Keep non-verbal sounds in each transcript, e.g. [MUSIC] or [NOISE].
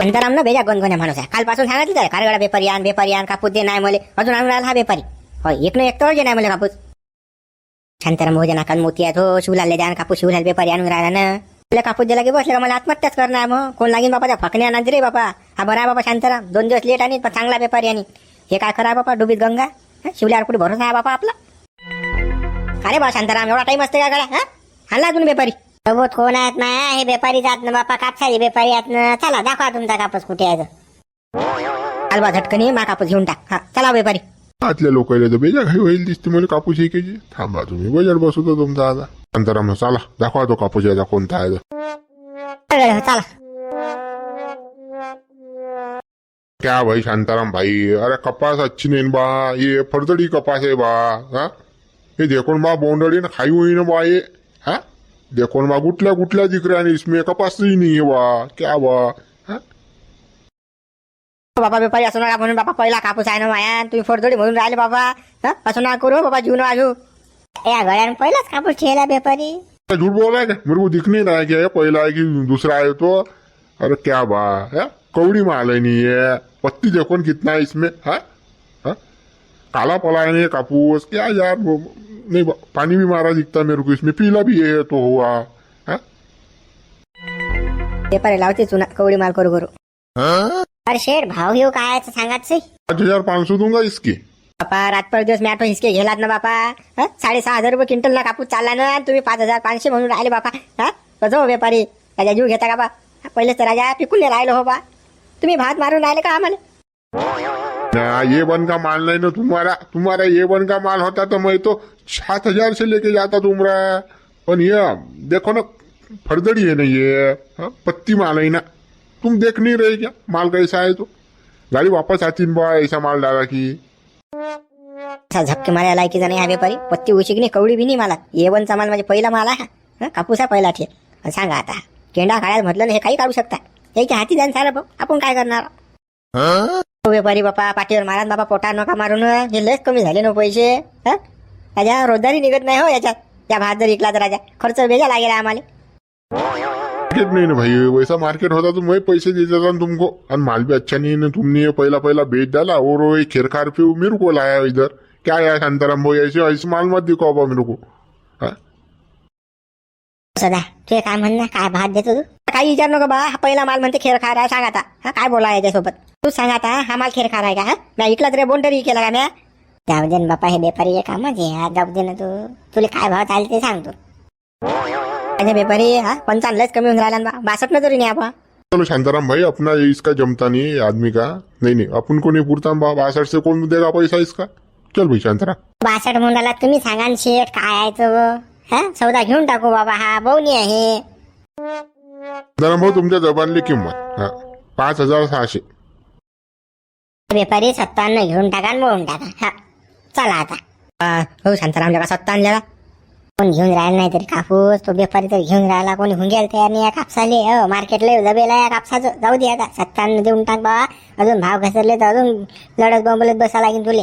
शांताराम ना बेजा गणगण्या माणूस आहे. कालपासून सांगितलं त्याला कारगडा बेपारी आण बेपारी आण कापूस दे नाही मले. अजून आणून राहिला हा बेपारी. हो एक ना एक तर जे नाही मले कापूस. शांताराम भाऊ नाकाल मोती आहेत हो शिवलाल द्या कापूस शिवलाल बेपारी आणून राहिला ना. तुला कापूस दिला की बसला का मला आत्महत्याच करणार मग? कोण लागेल बापा त्या फकण्या आणत रे बापा? हा बरा आहे बाबा शांताराम. दोन दिवस लेट आणि पण चांगला बेपारी आणि. हे काय करा बापा? डुबीत गंगा? शिवल्यावर कुठे भरोसा आहे बापा आपला? अरे बा शांताराम एवढा टाइम असते का गड्या? हा? आणला अजून बेपारी. सोबत कोण आहेत माया? हे बेपारी जात ना बापा कापसाचे बेपारी आहेत ना. चला दाखवा तुमचा कापूस कुठे आहे तो. झटकन मा कापूस घेऊन टाक. हा चला बेपारी. आतल्या तर बेजा घाई होईल दिसते मला कापूस एकेची थांबा तुम्ही बजार बसवतो तुमचा आता. शांताराम चला दाखवा तो कापूस याचा कोणता आहे तो. चला. क्या भाई शांताराम भाई? अरे कपास अच्छी नहीं बा ये फरदड़ी कपास है बा हा? ये देखो ना बा बोंडड़ी ना खाई हुई ना बा ये हा? देखो ना बा गुटल्या गुटल्या दिख रहा इसमें कपास ही नहीं है बा क्या हा? बाबा बेपारी असं नका म्हणून बाबा पहिला कापूस आहे ना माया तुम्ही फोडतोडी म्हणून राहिले बाबा हं? असं नका करू बाबा जीवन वाजू. या गळ्यानं पहिलाच कापूस ठेवला बेपारी. झूठ बोल रहा है क्या मेरे को दिख नहीं रहा है क्या ये पहला है कि दूसरा है तो? अरे क्या बा है? कौड़ी माल है नहीं है. पत्ती देखो ना कितना है इसमें हा? काला पला है नहीं ये कापूस क्या यार वो नहीं पानी भी मारा दिखता मेरे को इसमें पीला भी है तो हुआ हा? बेपारी लावते चुना कवडी माल करू करू। अरे शेठ भाव घेऊ काय आहे ते सांगाच से. पाँच हजार पाँच सौ दूंगा इसकी। बापा रातभर दिवस मी आठवण हिसके गेलात ना बापा हं? साडेसहा हजार रुपये क्विंटल ना कापूस चालला ना आणि तुम्ही पाच हजार पाचशे म्हणून राहिले बापा हा? कसं हो व्यापारी? त्याच्या जीव घेता का बा? पहिलेच तर राजा पिकून नाही राहिलो हो बा. तुम्ही भात मारून राहिले का आम्हाला? ना, ये बन का माल नहीं ना तुम्हारा तुम्हारा ये बन का माल होता तो मैं तो सात हजार से लेके जाता तुम्हारा पर ये देखो ना फरदड़ी है ना ये हाँ, पत्ती माल है ना। तुम देख नहीं रहे क्या? माल कैसा है तो? गाड़ी वापस आती बा ऐसा माल डाला की। असा झपके मारायला लायकीचा नाही हा व्यापारी पत्ती उशिक नाही कवडी बी नाही मला। येवनचा माल म्हणजे पहिला माल आहे हा. कापूस आहे पहिला ठे। आणि सांगा आता केंडा काढायला म्हटलं ना हे काही काढू शकता? याच्या हाती जाण सारं भाऊ आपण काय करणार? हो? व्यापारी बापा पाठीवर मारा न बापा पोटा नका मारून हे लयच कमी झाले ना पैसे. हं? त्याच्या रोजगारी निघत नाही हो याच्यात. या भात जर विकला तर राजा. खर्च वेगळा लागेल आम्हाला. मार्केट नहीं ना भाई. वैसा मार्केट होता तो मैं पैसे दे देता तुमको. और माल भी अच्छा नहीं है ना. तुमने ये पहला पहला बेच डाला और वो खेरखार पे वो मेरे को लाया इधर. क्या यार शांताराम भाई? ऐसे ऐसे माल मत दिखाओ बा मेरे को. हाँ? सदा तुझे काय म्हणणं? काय भात देतो तू? काही विचार नको बा हा पहिला माल म्हणते खेर खार आहे सांग आता हा काय बोला याच्यासोबत? तू सांग आता हा माल खेर खार आहे का हा? म्या इकला तरी बोंडरी केला का म्या? जाऊ दे बापा हे बेपारी कामच आहे हा जाऊ दे ना तू. तुला काय भाव चालते ते सांग तू. अरे बेपारी हा पंचावन्नलाच कमी होऊन राहिला ना बा. बासष्ट न तरी नाही आपण. चलो शांताराम भाई अपना ये इसका जमता नहीं है आदमी का. नहीं नहीं अपन को नहीं पूरता बासठ से कौन देगा पैसा इसका? चल भाई शांताराम. बासष्ट म्हणून तुम्ही सांगा ना शेठ काय आहे तो हा? सौदा घेऊन टाकू बाबा हा बहुनी आहे. शांताराम भाऊ तुमच्या जबानली किंमत. हा. पाच हजार सहाशे. व्यापारी सत्तावन्न घेऊन टाका आणि मोडून टाका. हा. चला आता. हो शांताराम का सत्ता आणलेला कोण घेऊन राहिला नाही तरी कापूस तो व्यापारी तर घेऊन राहिला. कोणी हुंग्याला तयार नाही या कापसाले. हो मार्केटला दबेला या कापसाचं. जाऊ दे आता. सत्तावन्न देऊन टाक बा. अजून भाव घसरले तर अजून लढत बोंबलत बसा लागेल तुले.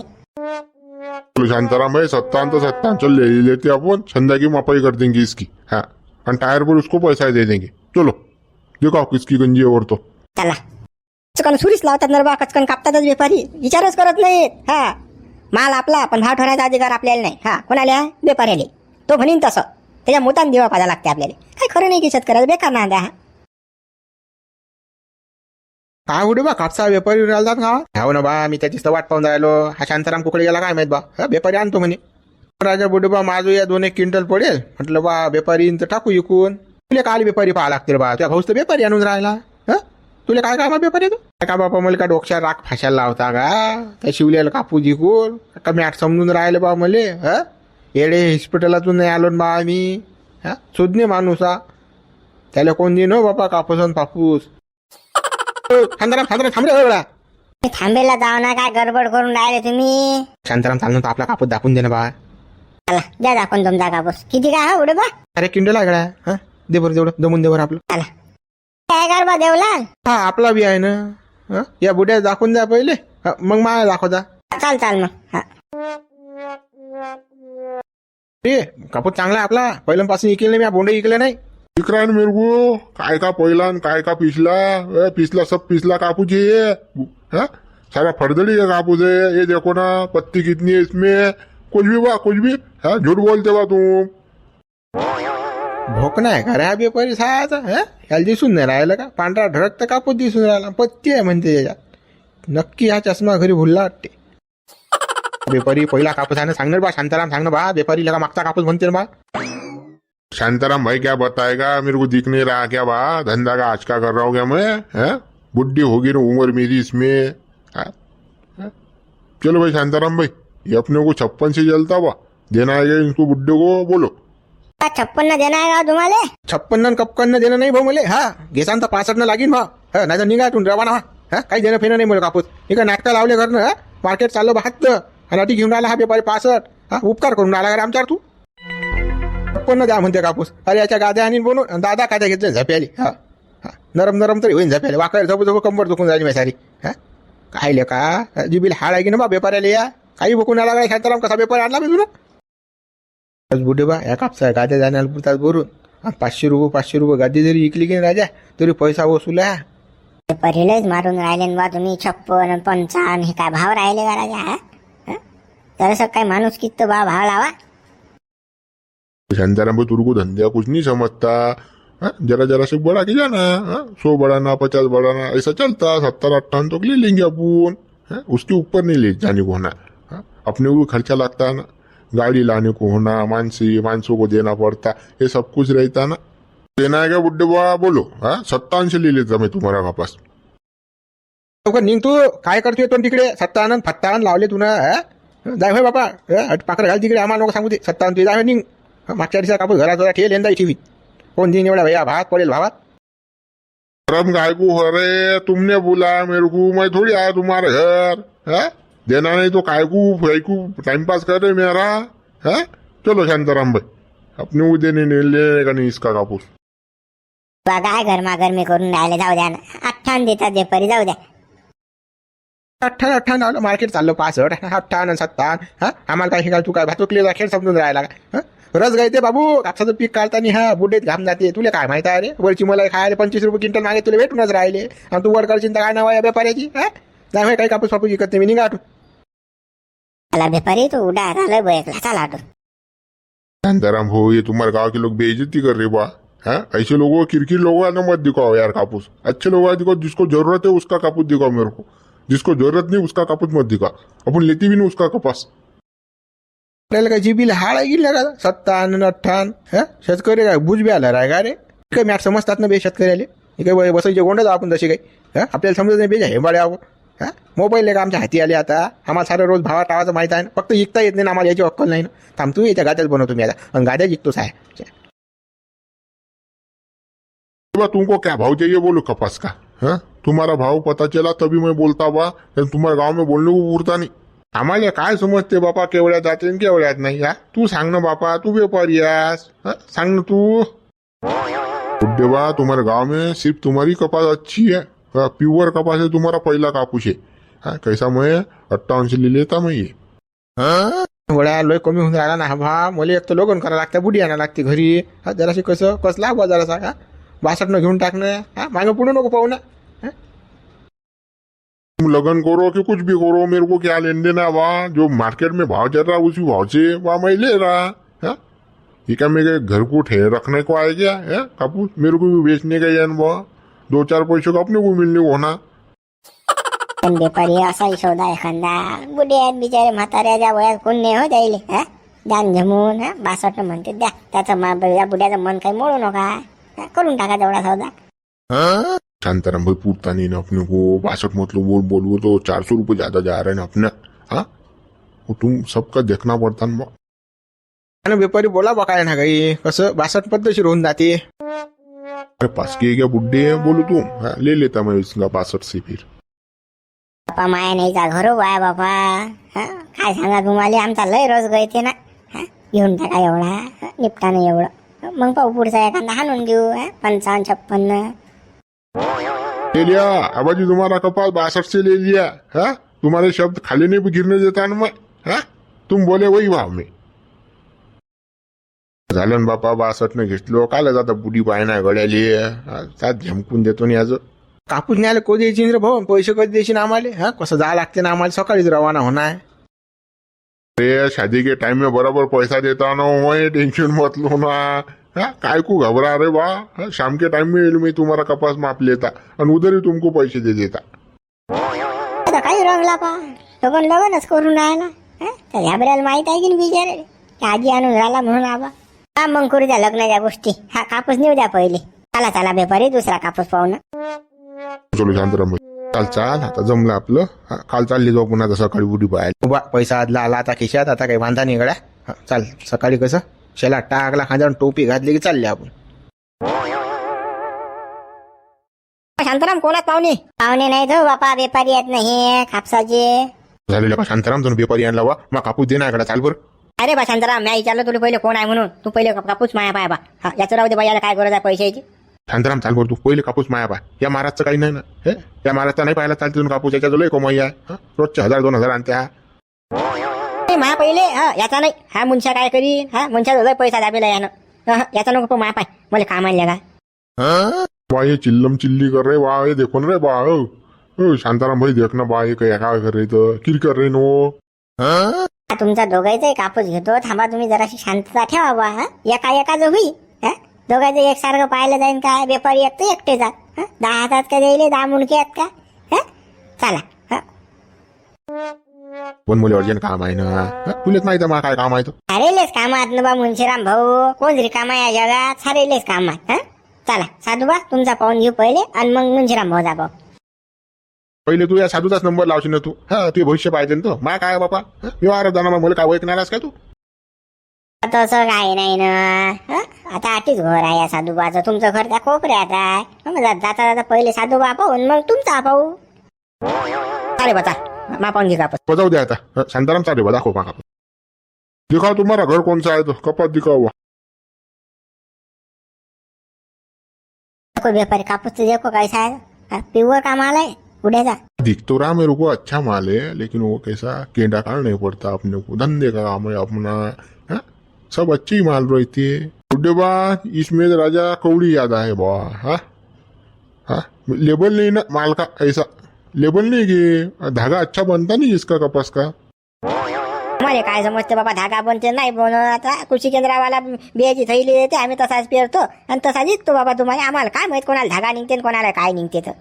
चलो शांताराम भाई सत्तावन तो सत्तावन चल ले लेते अपन संध्या की मापाई कर देंगे इसकी हाँ. और टायर पर उसको पैसा दे देंगे चलो देखो किसकी गंजी है और तो। चला। कचकन सुरीच लावतात ना रे बा कचकन कापतातच व्यापारी विचारच करत नाहीत. हा. माल आपला पण भाव ठरवायचा अधिकार आपल्याला नाही. हा कोणाला व्यापाऱ्याले. तो म्हणीन तसं. त्याच्या मुतान दिवा पाजा लागते आपल्याला. काही खरं नाही की शेतकऱ्याला बेकार ना द्या काय उडे बा कापसा व्यापारी राहिला का हो ना बा मी त्याची तर वाट पाहून राहिलो. हा शांताराम कुकडे गेला काय माहीत बा? हा व्यापारी आणतो म्हणे. राजा बुडे बा माझं या दोन एक क्विंटल पडेल. म्हटलं बा व्यापारी तर टाकू इकून. तुला काय व्यापारी पाहा लागते रे बा. त्या भाऊस तर व्यापारी आणून राहिला. हा? तुला काय काम आहे व्यापारी तू? काय का बापा मला का डोक्यात राख फाशाला लावता का? त्या शिवल्याला कापू जिकून? का मॅट समजून राहिले बा मले? हा? येडे हॉस्पिटलातून नाही आलो बा आम्ही. हा? शोधणे माणूस हा. त्याला कोण देईन हो बापा कापूस आणि पापूस शांताराम शांताराम थांब रे हो वेळा थांबेला जाऊ ना काय गडबड करून राहिले तुम्ही? शांताराम चालणं तर आपला कापूस दाखवून दे ना बा. चला द्या दाखवून तुमचा कापूस. किती काय हा उडे बा? अरे किंडल गड्या. हा? दे बरं तेवढं जमून दे बरं आपलं. चला. काय कर बा देवलाल हा आपला बी आहे ना. हा या बुड्या दाखवून द्या पहिले. हा, मग मला दाखव जा. चाल चाल मग हा. ते कापूस चांगला आहे आपला. पहिल्यापासून इकले नाही मी बोंडे इकले नाही. दिख रहा है ना मेरे को काय का पहिला काय का पिछला ए, पिछला सब पिछला कापूस है ये. हाँ? सारा फरदड़ी का कापूस है ये देखो ना पत्ती कितनी है इसमें. कुछ भी बा कुछ भी. हाँ झूठ बोलते बा तुम. भोक नाही का? रे बेपारी सायाचा हं? याला दिसून नाही राहिलं का? पांढरा ढळक तर कापूस दिसून राहिला. पत्ती आहे म्हणते त्याच्यात नक्की हा चष्मा घरी भुलला वाटते. [LAUGHS] बेपारी पहिला कापूस आहे सांगणार बा शांताराम सांगणार बा. बेपारी लगा मागचा कापूस म्हणते ना बा. शांताराम भाई क्या बताएगा? मेरे को दिख नहीं रहा क्या बा? धंधा का आज का कर रहा हूँ क्या मैं? है? बुढ़ी होगी ना उम्र मेरी इसमें। हाँ? चलो भाई शांताराम भाई ये अपने को छप्पन से जलता बा देना है इनको बुड्ढे को बोलो। छप्पन देणार आहे का तुम्हाला? छप्पन्न कप्पन्न देणं नाही भाऊ मले हा? घेसान तर पासष्ट लागीन भा हा नाही तर निघा तुम्ही रवाना हा काही देणं फिरणं नाही मला कापूस. इकडे काय नाटकं लावले घरनं मार्केट चाललं बहात्तर. आणि अटी घेऊन राहिला हा बेपारी पासष्ट. हा उपकार करून राहिला का आमच्यावर तू? छप्पन्न द्या म्हणते कापूस. अरे याच्या गाद्या आणि बनवून दादा काद्या घेतले झप्याली. हा हा. नरम नरम तरी होईन झप्याली. वाकायला झोप झोप कंबर दुखून जाईल सारी हा? काय ले का जिबील हाड आहे की ना बा बेपाऱ्याला या? काही बघून आला काय शांताराम? कसा बेपारी आणला मी तुला? आज बुढे बा या कापसा गाद्या जाण्याला पुरतात भरून हा, पाचशे रुपये पाचशे रुपये गादी जरी इकली की नाही राजा तरी पैसा वसूल आहे पहिलेच मारून राहिले न बा तुम्ही छप्पन पंचावन्न हे काय भाव राहिले का राजा हा? हा? जरासं काय माणूस किती बा भाव लावा शांताराम भाई तुरको धंधा कुछ नहीं समझता हाँ? जरा जरा से बढ़ा के जाना हाँ? सौ बढ़ाना पचास बढ़ाना ऐसा चलता सत्तर अट्ठावन तो ले लेंगे अपन हाँ? उसके ऊपर नहीं ले जाने को होना हाँ? अपने को भी खर्चा लगता है ना गाड़ी लाने को होना मानसी मानसों को देना पड़ता ये सब कुछ रहता ना देना है क्या बुड्ढे बाबा बोलो हाँ सत्तावन से ले लेता मैं तुम्हारा वापस लवकर निघ तू काय करतोय तो तिकडे सत्तावन्न फत्तावन्न लावले तुला जाय होय बापा पाकर घाल तिकडे आम्हाला नको सांगू ते सत्तावन्न तुझे जाय निघ मागच्या दिवसा कापूस घरात होता ठेल यंदा टीव्हीत कोण दिन एवढा भैया भात पडेल भावात शर्म काय को हो रे तुमने बोला मेरे को मैं थोड़ी आया तुम्हारे घर है देना नहीं तो काय को भाई को टाइम पास कर रहे मेरा. है? चलो शांताराम भाई. देने नहीं लेने का नहीं इसका कापूस. बा काय गरमागरमी करून राहिले जाऊ द्या ना. अठ्ठावन्न देतात बेपारी जाऊ द्या. अठ्ठावन्न अठ्ठावन्न लावलं मार्केट चाललं पासष्ट. अठ्ठावन्न सत्तावन्न हा? आम्हाला काय शिकाय तू काय भातुकलेला खेळ समजून राहिला का? हं? रस गायते बाबू. कापसाचं पीक काढताना हा बुड्डेत घाम जाते. तुला काय माहिती आहे रे? वरची मला खायला पंचवीस रुपये क्विंटल मागे तुला भेटूनच राहिले. आणि तू वर करशील तर काय नाव आहे व्यापाऱ्याची? हा? नाही काही कापूस पापूस विकत नाही. मी निघा चला बेपारी तू उडा आलं बैकला चला आटो शांताराम हो ये तुम्हारे गांव के लोग बेइज्जती कर रहे बा. है? ऐसे लोगों को किरकिर लोगों का ना मत दिखाओ यार कापूस. अच्छे लोगों का दिखाओ जिसको जरूरत है उसका कापूस दिखाओ मेरे को. जिसको जरूरत नहीं उसका कापूस मत दिखाओ अपन लेती भी नहीं उसका कपास. आपल्याला काय जीबीला हाळ आहे गेला का सत्तावन्न अठ्ठावन्न हा? शेतकरी काय बुज बी आला राय का रे? काय मॅट समजतात ना बे शेतकऱ्याले? हे काय बसायचे गोंडच आपण तसे काही? हा? आपल्याला समजत नाही बे हेंबाळे आहो हा? मोबाईल का आमच्या हाती आले आता. आम्हाला सारं रोज भावा टावाचं माहीत आहे ना. फक्त विकता येत नाही ना आम्हाला याची अक्कल नाही ना. थांब तुम्ही याच्या गाद्याच बनवतो मी आता. आणि गाद्या जिंकतोच आहे बा तुमको क्या भाव चाहिए बोलो कपास का? हाँ? तुम्हारा भाव पता चला तभी मैं बोलता बा तुम्हारा गाव गांव में बोलने को उरता नहीं। आम्हाला काय समजते बापा? केवढ्यात जाते आणि केवढ्यात नाही या तू सांग ना बापा तू व्यापारी यास सांग ना तू। बुड्ढे बा तुम्हारे गांव में सिर्फ तुम्हारी कपास अच्छी है। हाँ, प्योर कपास है तुम्हारा पहला कापूस है हाँ, कैसा मैं अट्ठावन से ले लेता मैं ये वड्या लोय कमी होऊन राहिला ना हा भा मला एक तर लोगन करायला लागतं बुडी आणा लागते घरी. हा जराशी कसं कसला बा जरासा का बासष्टनं घेऊन टाकणं हा? मागं पुढे नको पाहू ना हा? तुम लगन करो कि कुछ भी करो मेरे को क्या लेन देना बा जो मार्केट में भाव चल रहा उसी भाव से वहाँ मैं ले रहा है? ये क्या मेरे घर को ठहर रखने को आए क्या है? कापूस? मेरे को भी बेचने का यान बा दो चार पैसे का अपने को मिलने को होना पण बेपारी असा शोधा एखादा. बुढे आहेत बिचारे म्हाताऱ्याच्या वयात कोण नाही हो जाईल हा? द्यान जमून हा? बासष्ट म्हणते द्या. त्याचं मा- या बुड्याचं मन काही मोडू नका हा, करून टाका तेवढा सौदा. शांताराम भाई पूछता नहीं ना अपने को. बासठ मतलब बोल बोलो तो चार सौ रुपये ज्यादा जा रहे हैं ना अपना हाँ? वो तुम सबका देखना पड़ता ना बा. आणि व्यापारी बोला बा काय ना काही. कसं? बासष्ट पद्धतशीर होऊन जाते. अरे पास के क्या बुड्ढे हैं बोलो तुम हाँ, ले लेता मैं इसका बासठ से फिर बापा माया नाहीचा घरो बाय बापा. हा काय सांगा तुम्हाला? आमचा लय रोज गळते ना. हा घेऊन टाका एवढा. हा, निपटानं एवढं. मग पाहू पुढचा एखादा हाणून देऊ. हा पंचावन्न छप्पन्न. ले लिया आबाजी तुम्हारा कपाल बासठ से ले लिया है तुम्हारे शब्द खाली नहीं गिरने देता ना मैं है तुम बोले वही भाव में. झालं ना बापा बासष्टनं घेतलो. काल जाता बुडी पाय नाही गड्याली सात झमकून देतो नि आज. कापूस न्यायला कधी द्यायची रे भाऊ? पैसे कधी द्यायची आम्हाला? हा? कसं जा लागते ना आम्हाला? सकाळीच रवाना होणार. अरे शादी के टाइम में बराबर पैसा देता ना मैं टेंशन मत लो ना हाँ? काय को घबरा रहे बा? शाम के टाइम में मैं तुम्हारा कपास माप लेता. और उधर ही तुमको पैसे दे देता. आता काही रंगला पा. लगन लगनच करून राहिला? त्या झाबऱ्याला माहीत आहे की नाही बिचारे? की आजी आणून राहिला म्हणून आबा. हा मग करू द्या लग्नाच्या गोष्टी. हा कापूस नेऊ द्या पहिले. चला चला बेपारी दुसरा कापूस पाहू ना. चलो शांतराम भाई काल चाल आता जमलं आपलं. हा, काल चालली जाऊ पुन्हा आता सकाळी बुडी पाहायला. बा पैसा आदला आला आता खिशात आता काही वांधा नाही गड्या. हा, चाल सकाळी कसं? शेला टाकला खांद्यावर टोपी घातली की चालले आपण. शांताराम कोणात पाहुणे? पाहुणे नाही तो बापा बेपारी येत नाही कापसाचे. झालेलं का शांताराम तुम्ही बेपारी आणला वा मग कापूस दे ना इकडे चाल बरं. अरे बा शांताराम मी विचारलं तुला पहिले कोण आहे म्हणून? तू पहिले कापूस माया पाय बा. हा याचं राहू दे बा याला काय गरज आहे पैशाची? शांताराम चाल बरं तू. पहिले कापूस माया पाय. या महाराजचं काही नाही ना. हे? या महाराजचा नाही पाहायला चालते तुम्ही कापूस. याच्या लय कमाई आहे. हा? रोजचे हजार दोन हजार आणते हा माया पहिले? हा याचा नाही. हा मुंशा काय करी हा मुंशा लय पैसा दाबेला यानं. हं, याचा नको माया पाय. मला काम आणल्या का बा ये चिल्लम चिल्ली कर रहे बा ये देखो ना रे बा ओ ओ, शांताराम भाई देखना बा ये काय काय कर रहे तर किर कर रहे नो तुमचा दोघांचाही कापूस घेतो थांबा तुम्ही जराशी शांतता ठेवा बा हा एका एकाच होई हा दोघांचं एकसारखं पाहिलं जाईन काय व्यापारी एक तर एकटे जात हं? दहा हातात का द्यायले दहा मुंडके आहेत का हं? चला हं. पण मुले अर्जंट काम आहे ना हा? तुलेच माहिती आहे मला काय काम आहे तर सारेलेच कामात ना बा मुंशीराम भाऊ कोण रिकामा या जगात सारेलेच कामात हं? चला साधूबा तुमचा पाहून घेऊ पहिले आणि मग मुंशीराम भाऊ जा भाऊ पहिले तू या साधूचाच नंबर लावशील ना तू. हा तुझे भविष्य पाहिजे ना तो. मा काय बापा? व्यवहारात जाणार मला काय ओळखणारच काय तू? तसं काय नाही ना. हं? आता आठीच घर आहे या साधूबाचं. तुमचं घर त्या कोपऱ्यात आहे. जाता जाता पहिले साधूबा पाहून मग तुमचा पाहू. अरे बता मा पाहून घे कापूस बजाव द्या आता. हा, शांताराम चाले बा दाखव माका दिखाओ तुम्हारा घर कौन सा है तो. कपात. कोई व्यापारी कापूस तो देखो कैसा है हाँ, प्योर का माल है उड़ेगा दिख तो रहा मेरे को अच्छा माल है लेकिन वो कैसा केंडा काटना नहीं पड़ता अपने को। धंधे का काम है अपना हाँ? सब अच्छी माल रहती है। बुड्ढे बा इसमें राजा कौड़ी याद आए बा हाँ? हाँ? लेबल नहीं ना माल का ऐसा लेबल नहीं कि धागा अच्छा बनता नहीं इसका कपास का? मला काय समजते बाबा धागा बनते नाही बनत आता कृषी केंद्रावाला बियाची थैली देते आम्ही तसाच पेरतो. आणि तसा विकतो बाबा तुम्हाला. आम्हाला काय माहीत कोणाला धागा निघते कोणाला काय निघते तर?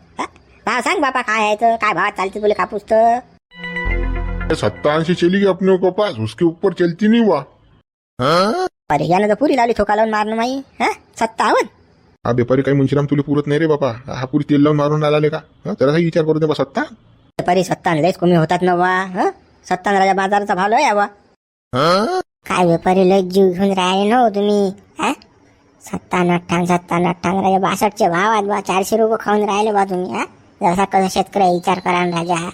भाव सांग बाबा काय आहे तर काय भावात चालते तुला कापूस तर? सत्ता से चली गई अपने को कपास उसके ऊपर चलती नहीं हुआ अरे यानं तर पुरी लावली ठोका लावून मारणं माई हा? सत्तावन्न हा व्यापारी काही मुंशीराम तुला पुरत नाही रे बाबा हा पुरी तेल लावून मारून आला का? हा, विचार करू दे बा सत्ता. परी सत्तान लयच कमी होतात ना बा हं? राजा बाजाराचा भाव लय बा काय व्यापारी लय जीव घेऊन राहिले ना हो तुम्ही हा? सत्तावन्न अठ्ठावन्न सत्तावन्न अठ्ठावन्न राजा बासष्टचे भाव आहेत बा चारशे रुपये खाऊन राहिले बा तुम्ही हा? जसा कसं शेतकरी विचार करा राजा हा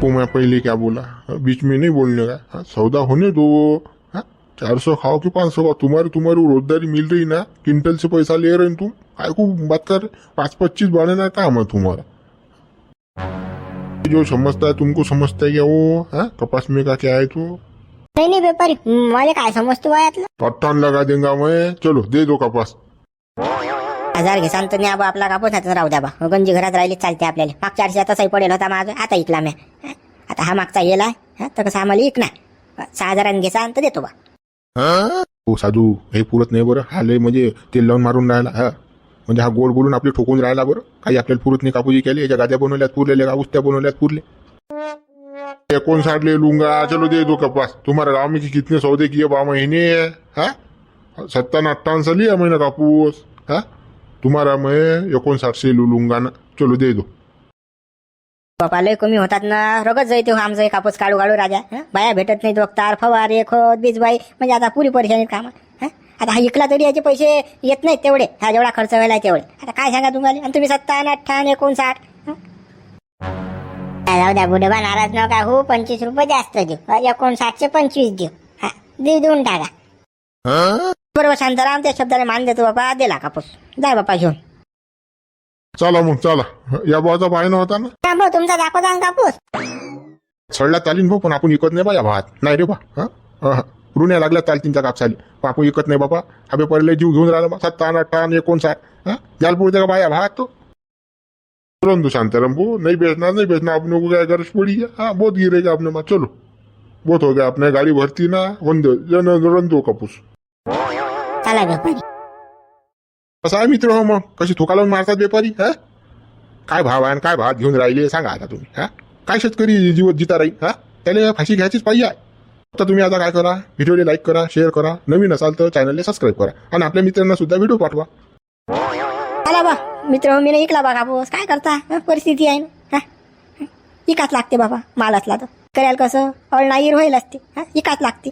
तो मैं पहले क्या बोला? हाँ, बीच में नहीं बोलने का? हाँ, सौदा होने दो. हाँ, चार सौ खाओ कि पाँच सौ खाओ? तुम्हारी तुम्हारी रोजगारी मिल रही ना? क्विंटल से पैसा ले रहे हैं तुम? काय को बात कर पाँच पच्चीस बढ़ाना काम है तुम्हारा। जो समझता है तुमको समझता है क्या वो? हाँ, कपास में का क्या है तो? नहीं नाही व्यापारी मला काय समजतो बा यातलं अट्ठान लगा देंगे मैं। चलो दे दो कपास। हजार घेसान तर न्या आपला कापूस नाही राहू द्या बा. गंजी घरात राहिली चालते आपल्याला. मागच्या वर्षी तसाही पडेल होता माझं. आता इकला मी. आता हा मागचा येला हा तर कसं आम्हाला इकणार सहा हजारांनी घेसान तर देतो बा. हो? साधू हे पुरत नाही बरं. हा लय म्हणजे तेल लावून मारून राहिला. हा. म्हणजे हा गोड बोलून आपले ठोकून राहिला बरं. काही आपल्याला पुरत नाही कापूजी केली याच्या गाद्या बनवल्यात पुरलेल्या कापूस त्या बनवल्यात पुरले. कोण ले लूंगा? चलो दे दो कपास. तुम्हारे गांव में कितने सौदे किए बा महीने? हाँ? सत्तावन अट्ठावन से लिया मैंने कापूस. हा? तुम्हारा मैं एकोणसाठ से लू लूंगा ना? चलो दे दो। बापा लय कमी होतात ना. रोगच जायते हो आमचं हे कापूस काढू काढू राजा. हं? बाया भेटत नाही दोक्तार फवारे खत बीजबाई म्हणजे आता पुरी परेशानी काम. आता हा इकला तरी याचे पैसे येत नाहीत तेवढे. हा जेवढा खर्च व्हायला तेवढे. आता काय सांगा तुम्हाला? आणि तुम्ही सत्तावन्न अठ्ठावन्न एकोणसाठ हं? जाऊ द्या बुडबा नाराज नका हो पंचवीस रुपये जास्त देऊ. एकोणसाठचे पंचवीस देऊ. हा देऊ देऊन टाका. बरोबर शांताराम त्या शब्दाने मान देतो बाबा दिला कापूस जाय बापा घेऊन. चला मग चला. या भावाचा पाहिजे होता ना? हा, भाऊ तुमचा दाखवता ना कापूस. सडला चालीन भाऊ पण आपण विकत नाही बा या भावात नाही रे बा हा? हा रुण्या लागल्या चालतीन त्या कापसाली. बापू विकत नाही बाबा हा व्यापारीला जीव घेऊन राहिला बा. सत्ता अठ्ठा आणि एकोणसाठ हा? जाल पुढे का बाया भात? तो तुरंत शांताराम भाऊ. नहीं बेचना नहीं बेचना अपने को क्या गरज पड़ी. है हाँ बहुत गिरेगा अपने में चलो. बहुत हो गया अपने गाड़ी भरती ना. रन दो जन रन दो कापूस. चला व्यापारी कसं आहे मित्र हो मग? कशी थोका लावून मारतात व्यापारी हा? काय भाव आहे आणि काय भाव घेऊन राहिले सांगा आता तुम्ही हा? काय शेतकरी जीव जिता राहील हा? त्याला फाशी घ्यायचीच पाहिजे आहे. तुम्ही आता काय करा? व्हिडिओला लाईक करा शेअर करा. नवीन असाल तर चॅनलला सबस्क्राईब करा. आणि आपल्या मित्रांना सुद्धा व्हिडिओ पाठवा. आला बा मित्र मी नाही ऐकला बा कापूस काय करता? हं, परिस्थिती आहे ना? हा? इकाच लागते बाबा माल असला तर. करायला कसं? अळ नाही होईल असते. हा इकाच लागते.